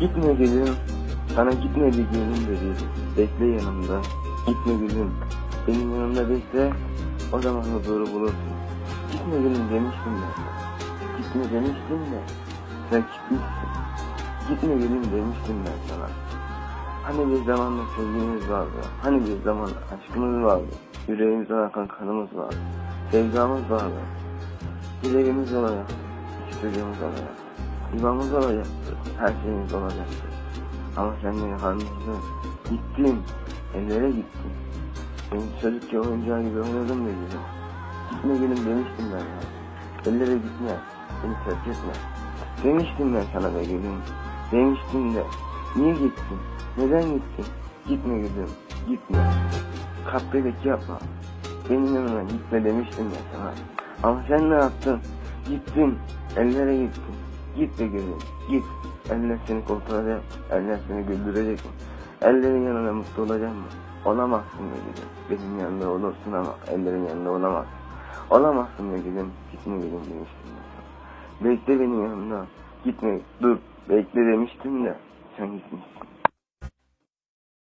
Gitme gülüm. Sana gitme bir gülüm dedi. Bekle yanımda. Gitme gülüm. Benim yanımda bekle. O zaman huzuru bulursun. Gitme gülüm demiştim ben. Gitme demiştim de. Sen gitmişsin. Gitme gülüm demiştim ben sana. Hani bir zamanla sevgimiz vardı. Hani bir zaman aşkımız vardı. Yüreğimizden akan kanımız vardı. Sevdamız vardı. Dileğimiz olacak. İstediğimiz olacak. Yuvamız olacaktı. Her şeyimiz olacaktı. Ama sen beni kandırdın. Gittin. Ellere gittin. Benim çocukça oyuncağı gibi oynadın mı dedim. Gitme gülüm demiştim ben ya. Ellere gitme. Beni terk etme. Demiştim ben sana be gülüm. Demiştim de. Niye gittin? Neden gittin? Gitme gülüm. Gitme. Kahpelik yapma. Benim yanıma gitme demiştim ben sana. Ama sen ne yaptın? Gittin. Ellere gittin. Git be gülüm. Git. Eller seni kurtaracak. Eller seni güldürecek mi? Ellerin yanında mutlu olacak mı? Olamazsın be gülüm. Benim yanında olursun ama ellerin yanında olamazsın. Olamazsın be gülüm. Gitme gülüm demiştim. Bekle benim yanımda. Gitme. Dur. Bekle demiştim de. Sen gitmişsin.